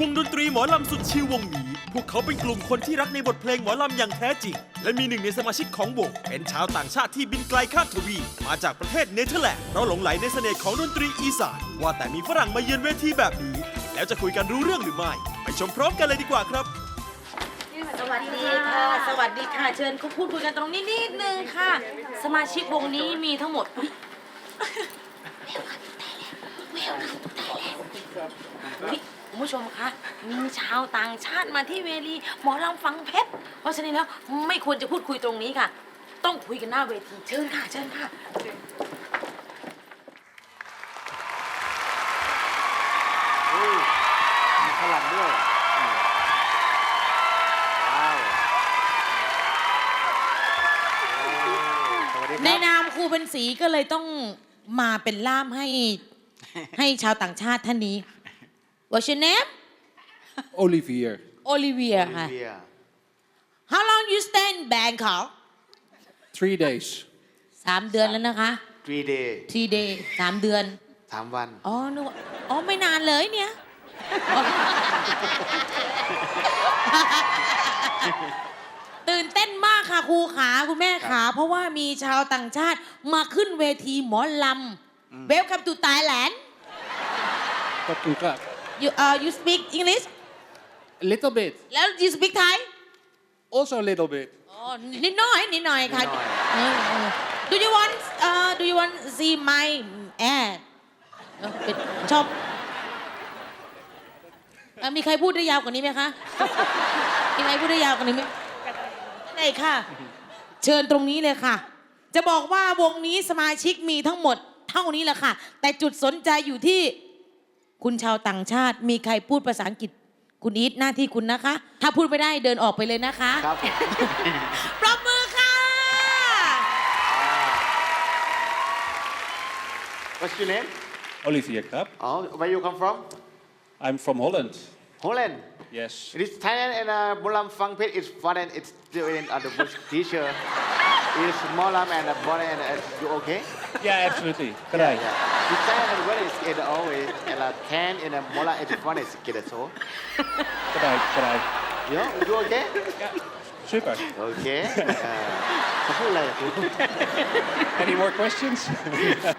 วงดนตรีหมอลำสุดชิววงนี้ พวกเขาเป็นกลุ่มคนที่รักในบทเพลงหมอลำอย่างแท้จริง และมีหนึ่งในสมาชิกของวง เป็นชาวต่างชาติที่บินไกลข้ามทวีปมาจากประเทศเนเธอร์แลนด์เพราะหลงไหลในเสน่ห์ของดนตรีอีสานว่าแต่มีฝรั่งมาเยือนเวทีแบบนี้ แล้วจะคุยกันรู้เรื่องหรือไม่ ไปชมพร้อมกันเลยดีกว่าครับ สวัสดีค่ะ สวัสดีค่ะ เชิญคุณพูดคุยกันตรงนี้นิดนึงค่ะ สมาชิกวงนี้มีทั้งหมดอุ๊ยอุ๊ย คุณผู้ชมคะมีชาวต่างชาติมาที่เวทีหมอลำฟังเพชรเพราะฉะนั้นแล้วไม่ควรจะพูดคุยตรงนี้ค่ะ ต้องคุยกันหน้าเวทีเชิญค่ะเชิญค่ะมีฝรั่งด้วยอืมว้าวโอ้สวัสดีคในรับนามครูเป็นสีก็เลยต้องมาเป็นล่ามให้ ให้ชาวต่างชาติท่านนี้ What's your name Olivier. Olivia ค่ะเบียร์ How long you stay in Bangkok Three days. สามเดือนแล้วนะคะ three day three day สามเดือน สามวัน อ๋อนึกว่าอ๋อ ไม่นานเลยเนี่ย ตื่นเต้นมากค่ะครูขาคุณแม่ขา เพราะว่ามีชาวต่างชาติมาขึ้นเวทีหมอลำ Welcome to Thailand Wat doe ik? You uh you speak English A little bit. แล้ว you speak Thai Also a little bit. อ๋อนิดหน่อยนิดหน่อยค่ะนิดหน่อยเออเออ Do you want uh do you want see my ad เออเป็นชอบเอ่อมีใครพูดได้ยาวกว่านี้ไหมคะมีใครพูดได้ยาวกว่านี้ไหมได้ค่ะ เชิญตรงนี้เลยค่ะ จะบอกว่าวงนี้สมาชิกมีทั้งหมดเท่านี้แหละค่ะ แต่จุดสนใจอยู่ที่ คุณชาวต่างชาติ มีใครพูดภาษาอังกฤษ คุณอีทหน้าที่คุณนะคะ ถ้าพูดไม่ได้เดินออกไปเลยนะคะครับปรบมือค่ะ What's your name Olivier Krab. อ๋อ where you come from I'm from Holland. Holland Yes. It is Thailand and uh, Molam Phang Phet is foreign it's still in uh, the bush teacher is Molam and uh, foreign and uh, you okay Yeah, absolutely. G'day. The Thailand and what is it always and uh, can in a Molam is foreign is get it so G'day. G'day. you know you okay Super. โอเคเอ่อเขาพูดอะไรอะคุณ Any more questions?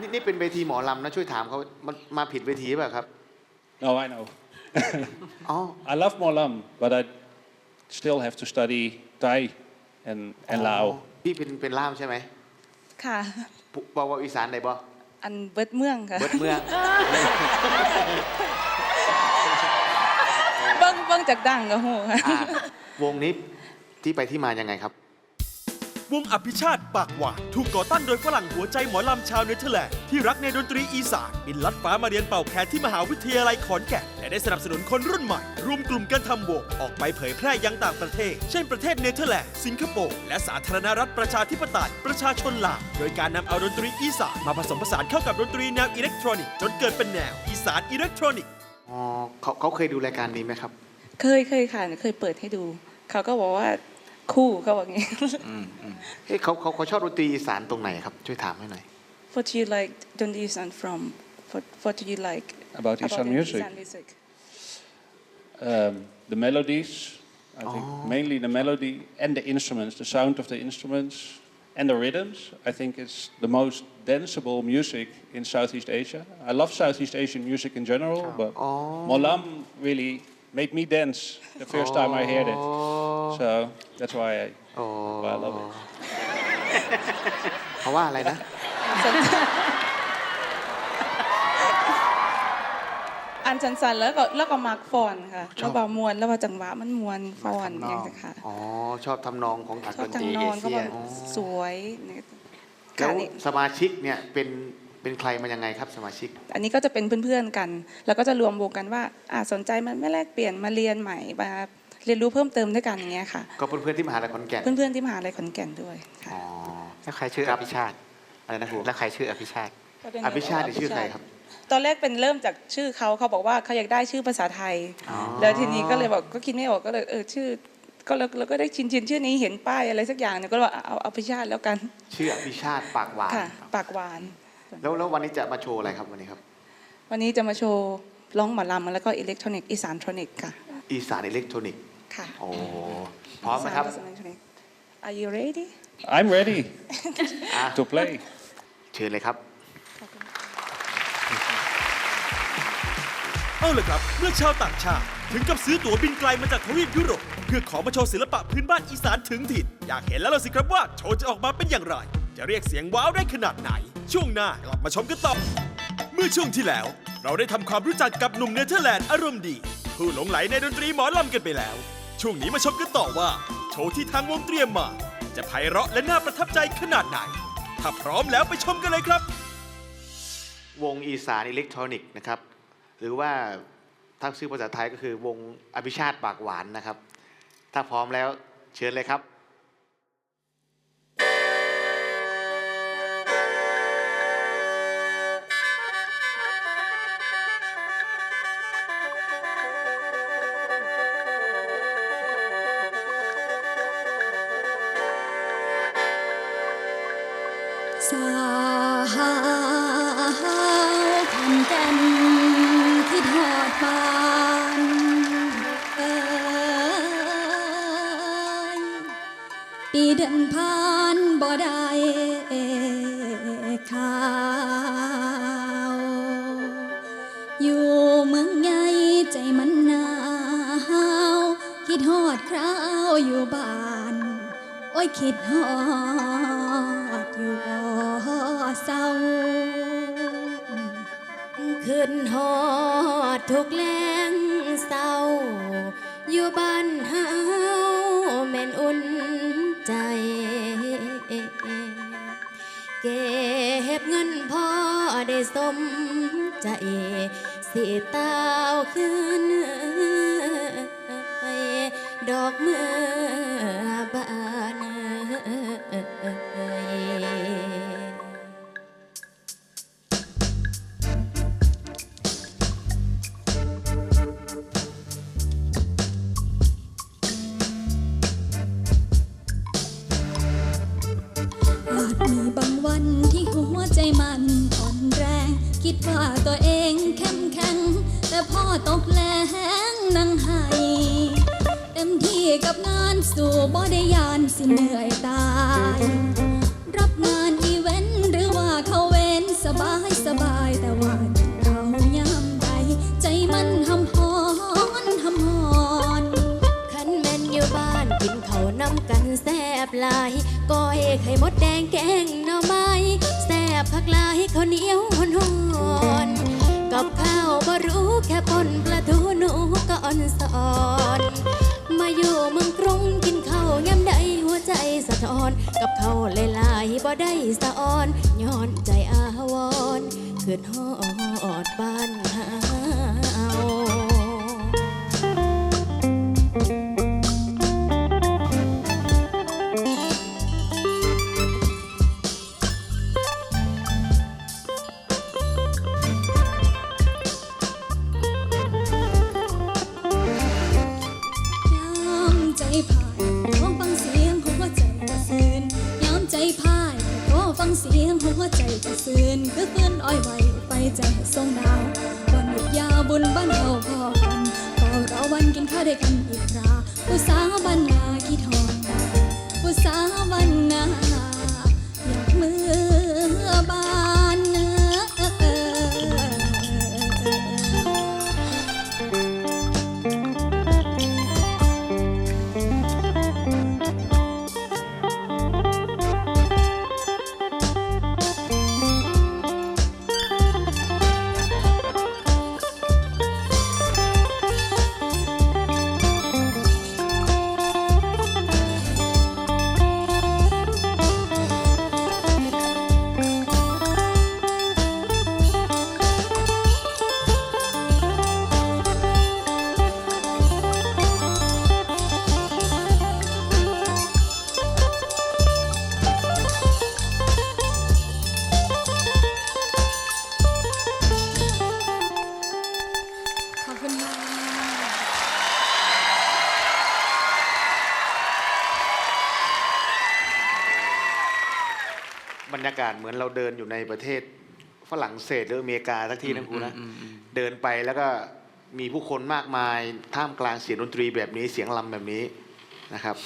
นี่นี่เป็นเวทีหมอลำนะช่วยถามเขามันมาผิดเวทีหรือเปล่าครับ no, I know. อ๋อ I love Molam, but I still have to study Thai and, and Lao. พี่เป็นเป็นล่ามใช่ไหมค่ะปุบอกว่าอีสานได้บ่ อันเบิดเมืองค่ะ เบิดเมืองเบิ้งเบิ้งจากดังก็โหค่ะ อะวงนี้ที่ไปที่มายังไงครับ วงอภิชาติปากหวานถูกก่อตั้งโดยฝรั่งหัวใจหมอลำชาวเนเธอร์แลนด์ที่รักในดนตรีอีสานบินลัดฟ้ามาเรียนเป่าแคนที่มหาวิทยาลัยขอนแก่นและได้สนับสนุนคนรุ่นใหม่ รวมกลุ่มกันทำวงออกไปเผยแพร่ยังต่างประเทศ เช่นประเทศเนเธอร์แลนด์สิงคโปร์และสาธารณรัฐประชาธิปไตยประชาชนลาวโดยการนำเอาดนตรีอีสานมาผสมผสานเข้ากับดนตรีแนวอิเล็กทรอนิกส์จนเกิดเป็นแนวอีสานอิเล็กทรอนิกส์อ๋อเขาเขาเคยดูรายการนี้ไหมครับ เคยเคยค่ะเคยเปิดให้ดู เขาก็บอกว่า คู่เขาบอกงี้ เอ๊ะเขาเขาเขาชอบดนตรีอีสานตรงไหนครับ ช่วยถามให้หน่อย What do you like Don't you sound from What What do you like About Isan music? Isan music Um, the melodies, I think mainly the melody and the instruments, the sound of the instruments and the rhythms. I think it's the most danceable music in Southeast Asia. I love Southeast Asian music in general, but Oh. Molam really made me dance the first time I heard it. อ๋อ So that's why I, อ๋อ why I love it. เขาว่าอะไรนะ อันสันๆแล้วก็แล้วก็มักฟอนค่ะชอบแล้วบามวนแล้วว่าจังหวะมันมวนฟอนทำนอย่าองงเงี้ยค่ะอ๋อ ชอบทำนองของชอบดจันงตรีนเออนก็เชียแบบสวยเนี่ยแล้ค่ะวนี่สมาชิกเนี่ยเป็นเป็นใครมายังไงครับสมาชิก อันนี้ก็จะเป็นเพื่อนๆกัน แล้วก็จะรวมวงกันว่าอ่าสนใจมันไม่แลกเปลี่ยนมาเรียนใหม่มา เรียนรู้เพิ่มเติมด้วยกันอย่างเงี้ยค่ะ ก็เพื่อนๆที่มหาลัยขอนแก่น เพื่อนๆที่มหาลัยขอนแก่นด้วยค่ะอ๋อแล้วใครชื่อคอรับภิชาติอะไรนะครูแล้วใครชื่ออภิชาติอภิชาตินี่ชื่อใครครับ ตอนแรกเป็นเริ่มจากชื่อเขาเขาบอกว่าเขาอยากได้ชื่อภาษาไทย แล้วทีนี้ก็เลยบอกก็คิดไม่ออกก็เลยเออชื่อ ก็แล้วแล้วก็ได้ชินชินชื่อนี้เห็นป้ายอะไรสักอย่างเนี่ยก็เลยว่าเอาเอาพิชาติแล้วกัน ชื่ออภิชาติปากหวานค่ะปากหวาน แล้วแล้ววันนี้จะมาโชว์อะไรครับวันนี้ครับ วันนี้จะมาโชว์เพร้องหมอลำแล้วก็อิเล็กทรอนิกส์อีสานทรอนิกส์ค่ะอีสานอิเล็กทรอนิกส์ ค่ะ โอ้พร้อมไหมครับอีสานอิเล็กทรอนิกส์ Are you ready I'm ready อะ to play. เชิญเลยครับ เอาเลยครับ เมื่อชาวต่างชาติ ถึงกับซื้อตั๋วบินไกลมาจากทวีปยุโรป เพื่อขอมาโชว์ศิลปะพื้นบ้านอีสานถึงถิ่น อยากเห็นแล้วล่ะสิครับว่า โชว์จะออกมาเป็นอย่างไร จะเรียกเสียงว้าวได้ขนาดไหน ช่วงหน้ากลับมาชมกันต่อ เมื่อช่วงที่แล้ว เราได้ทำความรู้จักกับหนุ่มเนเธอร์แลนด์อารมณ์ดี ผู้หลงไหลในดนตรีหมอลำกันไปแล้ว ช่วงนี้มาชมกันต่อว่า โชว์ที่ทางวงเตรียมมา จะไพเราะและน่าประทับใจขนาดไหน ถ้าพร้อมแล้วไปชมกันเลยครับ วงอีสานอิเล็กทรอนิกส์นะครับ หรือว่าถ้าชื่อภาษาไทยก็คือวงอภิชาติปากหวานนะครับ ถ้าพร้อมแล้วเชิญเลยครับ อยคิดฮอดอยู่บ่เศร้า ขึ้นฮอดทุกแรงเศร้า อยู่บ้านเฮาแม่นอุ่นใจ เก็บเงินพอได้สมใจ สิตาวขึ้นดอกเมื่อ ตัวเองเข้มแข็งแต่พ่อตกแรงนั่งไห้ มที่กับงานสู่บ่ได้ยานสิเหนื่อยตาย รับงานอีเวนต์หรือว่าเขาเว้นสบายสบายแต่ว่าเขายามใดใจมันหำหอนหำหอนขันแม่นอยู่บ้านกินเขาวนำกันแซบหลายก้อยไข่มดแดงแกงหน่อไม้แซบผักลายข้าวเหนียวหอนๆกับข้าวบ่รู้แค่ปนปลาทูหนูก็อ่อนสอน มาอยู่เมืองกรุงกินข้าวยำใดหัวใจสะท้อน กับข้าวหลายๆบ่ได้สะอ่อนย้อนใจอาวรณ์ขึ้นฮอดบ้านเฮา สียงหัวใจกระสืนคือเพื่อนอ้อยไว้ไปใจทรงดาววันหยุดยาวบุญบ้านเราพอกันพอเราวันกินข้าวด้วยกันอีกคราผู้สาวบ้านนาขี้ทองดาวผู้สาวบ้านนาอยากมือบานากาศเหมือนเราเดินอยู่ในประเทศฝรั่งเศสหรืออเมริกาสักที่นะครูนะอืมอืมอืมเดินไปแล้วก็มีผู้คนมากมายท่ามกลางเสียงดนตรีแบบนี้เสียงลำแบบนี้นะครับ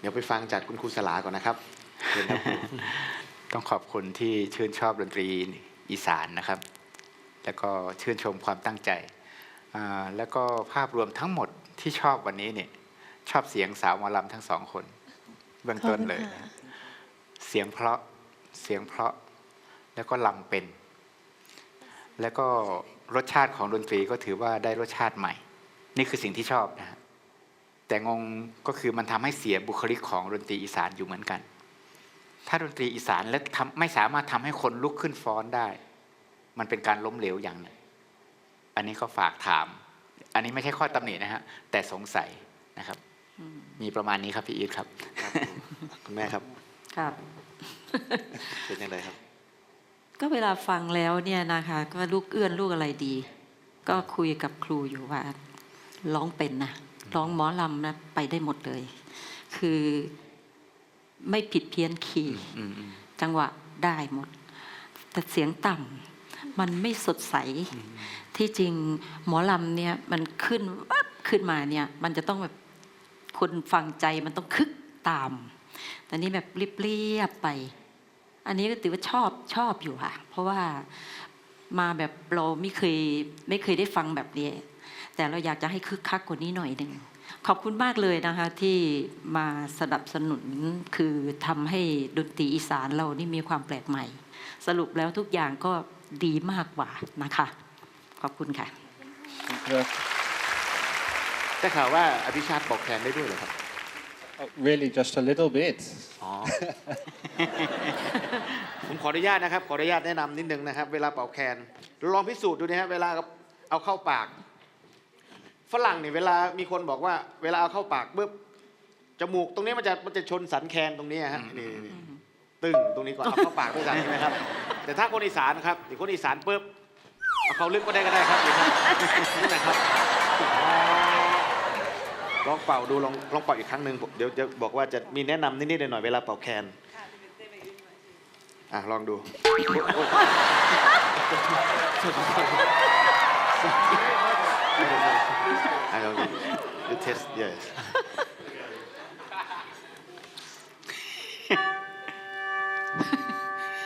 เดี๋ยวไปฟังจากคุณครูสลาก่อนนะครับเชิญครับครูต้องขอบคุณที่ชื่นชอบดนตรีอีสานนะครับ แล้วก็ชื่นชมความตั้งใจอ่าแล้วก็ภาพรวมทั้งหมดที่ชอบวันนี้เนี่ยชอบเสียงสาวหมอลำทั้งสองคน เบื้องต้นเลยนะเสียงเพราะ เสียงเพราะแล้วก็ลำเป็น แล้วก็รสชาติของดนตรีก็ถือว่าได้รสชาติใหม่ นี่คือสิ่งที่ชอบนะฮะแต่งงก็คือมันทำให้เสียบุคลิกของดนตรีอีสานอยู่เหมือนกัน ถ้าดนตรีอีสานและทำไม่สามารถทำให้คนลุกขึ้นฟ้อนได้ มันเป็นการล้มเหลวอย่างหนึ่งอันนี้ก็ฝากถาม อันนี้ไม่ใช่ข้อตำหนินะฮะแต่สงสัยนะครับ มีประมาณนี้ครับพี่อีทครับคุณแม่ครับครับ เป็นยังไงครับ ก็เวลาฟังแล้วเนี่ยนะคะ ก็ลูกเอื้อนลูกอะไรดี ก็คุยกับครูอยู่ว่าร้องเป็นนะร้องหมอลำนะไปได้หมดเลย คือไม่ผิดเพี้ยนคีย์อืมอืมจังหวะได้หมด แต่เสียงต่ำมันไม่สดใส ที่จริงหมอลำเนี่ยมันขึ้นวับขึ้นมาเนี่ย มันจะต้องแบบคนฟังใจมันต้องคึกตาม แต่นี่แบบเรียบๆไป อันนี้ก็ถือว่าชอบชอบอยู่ค่ะ เพราะว่ามาแบบเราไม่เคยไม่เคยได้ฟังแบบนี้ แต่เราอยากจะให้คึกคักกว่านี้หน่อยหนึ่งขอบคุณมากเลยนะคะที่มาสนับสนุนคือทำให้ดนตรีอีสานเรานี่มีความแปลกใหม่ สรุปแล้วทุกอย่างก็ดีมากกว่านะคะ ขอบคุณค่ะได้ข่าวว่าอภิชาติปอกแคนได้ด้วยเหรอครับ really, just a little bit. อ๋อ ผมขออนุญาตนะครับ ขออนุญาตแนะนำนิดนึงนะครับ เวลาเป่าแคนลองพิสูจน์ดูนะครับเวลาเอาเข้าปาก ฝรั่งเนี่ยเวลามีคนบอกว่า เวลาเอาเข้าปากปุ๊บจมูกตรงนี้มันจะมันจะชนสันแคนตรงนี้ฮะนี่นี่ตึงตรงนี้ก่อนเอาเข้าปากด้วยกันใช่ไหมครับ แต่ถ้าคนอีสานครับอีกคนอีสานปุ๊บเอาเขาลึกก็ได้ก็ได้ครับนี่ครับนี่นะครับ ลองเป่าดูลองลองเป่าอีกครั้งหนึ่งเดี๋ยวจะบอกว่าจะมีแนะนำนิดๆหน่อยๆเวลาเป่าแคนอะลองดูโอ๊ยโอ๊ย I don't know. You test, yes.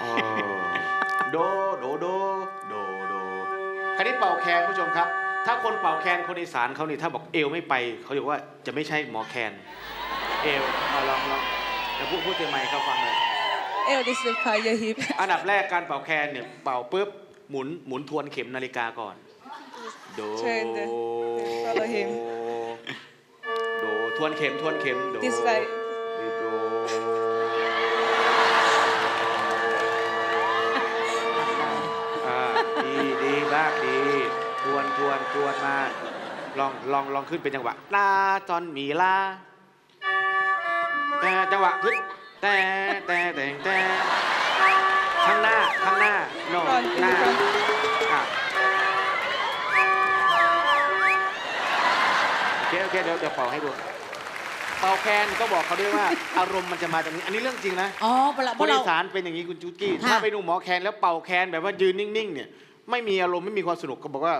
โอ้โดโดโดโดโดคราวนี้เป่าแคนผู้ชมครับ ถ้าคนเป่าแคนคนอีสานเขานี่ถ้าบอกเอวไม่ไปเขาบอกว่าจะไม่ใช่หมอแคน เอวเอาลองลองแต่พูดพูดเต็มไมค์เขาฟังเลยเอลดิสพายฮิปอันดับแรกการเป่าแคนเนี่ยเป่าปุ๊บหมุนหมุนทวนเข็มนาฬิกาก่อน โดเชิญเลย Follow him โดทวนเข็มทวนเข็มโด This way ทวนทวนทวนมาลองลองลองขึ้นเป็นจังหวะลาจอนมีลาแต่จังหวะขึ้นแต่แต่แต่แต่ข้างหน้าข้างหน้าโน่นก่อนหน้าก่อนอะโอเคโอเคเดี๋ยวเดี๋ยวเป่าให้ดูเป่าแคนก็บอกเขาด้วยว่าอารมณ์มันจะมาจากนี้ อันนี้เรื่องจริงนะอ๋อเพราะเราคเพราะนเรา อีสานเป็นอย่างนี้คุณจูกี้ค่ะถ้าไปดูหมอแคนแล้วเป่าแคนแบบว่ายืนนิ่งๆเนี่ย ไม่มีอารมณ์ไม่มีความสนุกก็บอกว่า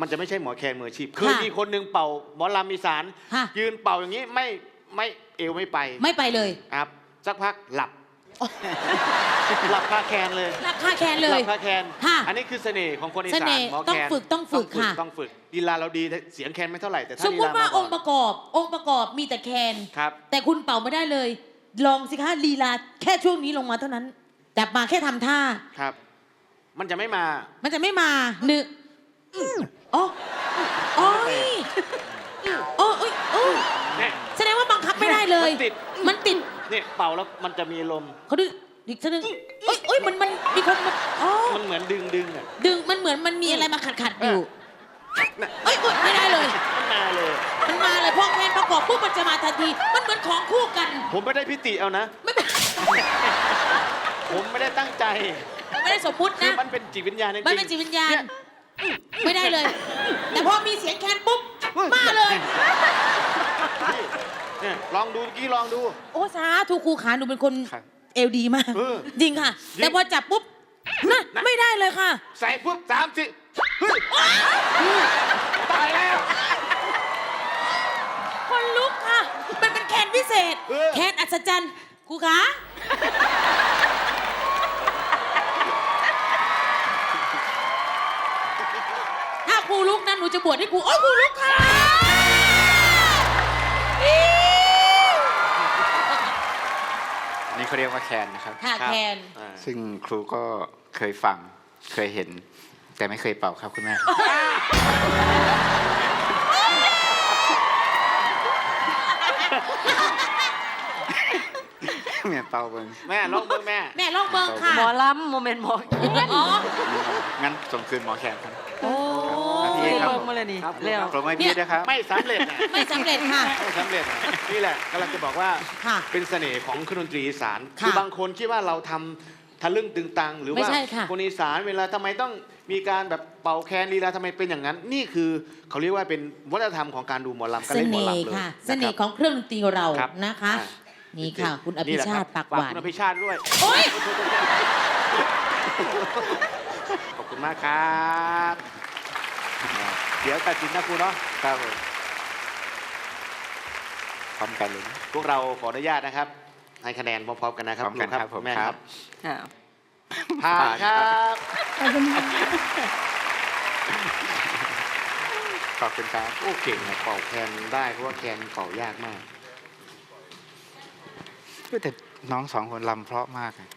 มันจะไม่ใช่หมอแคนมืออาชีพเคยมีคนหนึ่งเป่าหมอลำอีสานค่ะยืนเป่าอย่างนี้ไม่ไม่เอวไม่ไปไม่ไปเลยครับสักพักหลับ หลับคาแคนเลยราคาแคนเลหลัยบคาแคนค่ะอันนี้คือเสน่ห์ของคนอีเสสาน่นห์หมอต้อแคงนฝึกต้องฝึกค่ะ ต้องฝึกลีลาเราดีแต่เสียงแคนไม่เท่าไหร่แต่ถ้าสมลีมติลาว่ามาองค์ประกอบ องค์ประกอบมีแต่แคน ครับ แต่คุณเป่าไม่ได้เลย ลองสิคะลีลาแค่ช่วงนี้ลงมาเท่านั้นจับมาแค่ทำท่า ครับ มันจะไม่มา มันจะไม่มาหนึ่งอ๋ออ๋อโอ้ยโอ้ยเนี่ยแสดงว่าบังคับไม่ได้เลย มันติด มันติดเนี่ยเป่าแล้วมันจะมีลมณ์เขาดึงอีกสักหนึ่งเอ้ยเอ้ยมันมันมีคนมาอ๋อมันเหมือนดึงดึงอะดึงมันเหมือนมันมีอะไรมาขัดขัดๆอยู่น่ะเอ้ยอุ๊ยไม่ได้เลย มันมาเลย มันมาเลยพอแคนประกอบปุ๊บมันจะมาทันที มันเหมือนของคู่กัน ผมไม่ได้พิติเอานะ ไม่เป็นผมไม่ได้ตั้งใจ ไม่ได้สมมุติคือนะ มันเป็นจิตวิญญาณจริงๆมันเป็นจิตวิญญาณ เนี่ย ไม่ได้เลย แต่พอมีเสียงแคนปุ๊บ มาเลย นี่เนี่ยลองดูเมื่อกี้ลองดู โอ้สาธุครูขาหนูเป็นคนครับเอวดีมาก เออจริงค่ะ จริงแต่พอจับปุ๊บนะไม่ได้เลยค่ะ ใส่ปุ๊บสามสี่เฮ้ยตายแล้ว คนลุกค่ะ มันเป็นแคนพิเศษ เออ แคนอัศจรรย์ครูคะถ้า ครูลุกนั้นหนูจะบวชให้ครูโอ้ยครูลุกค่ะอิ๊วอันนี่เขาเรียกว่าแคนนะครับ ค่ะครับแคนอ่าซึ่งครูก็เคยฟังเคยเห็น แต่ไม่เคยเป่าครับคุณแม่ แม่เป่าเบิ้งแม่ลองเบิ่งแม่ แม่ลองเบิงค่ะหมอลำโมเมนต์หมอแคนอ๋อ งั้นส่งคืนหมอแคนครับ โอ้ พี่ครับ เบิ่งมาเลยนี่ครับ เร็วปรบมือให้พี่ด้วยครับไม่สำเร็จนะไม่สำเร็จค่ะ ไม่สำเร็จนะนี่แหละกำลังจะบอกว่าค่ะเป็นเสน่ห์ของเครื่องดนตรีอีสานค่ะคือบางคนคิดว่าเราทำทะลึ่งตึงตัง หรือไม่ว่าใช่ค่ะ คนอีสานเวลาทำไมต้องมีการแบบเป่าแคนลีลาทำไมเป็นอย่างนั้น นี่คือเขาเรียกว่าเป็นวัฒนธรรมของการดูหมอลำการเสเล่นหมอน่ลำห์เลยค่ะนะเสน่ห์ของเครื่องดนตรีเราครับนะคะ อ่นี่ค่ะ คุณอภิแหละชารับติปากหฝวานคุณอภิชาติด้วย โอ๊ย ขอบคุณมากครับ เดี๋ยวตัดสินนะครูเนาะครับผมพร้อมกันเลยนะพวกเราขออนุญาตนะครับ ให้คะแนนพร้อมๆกันนะครับพร้อมกันครูครับผมแม่คครัรับบอ่าผ่านครับขอบคุณครับ โอ้เก่งอะเป่าแคนได้เพราะว่าแคนเป่ายากมากแต่น้องสองคนลำเพราะมากอะ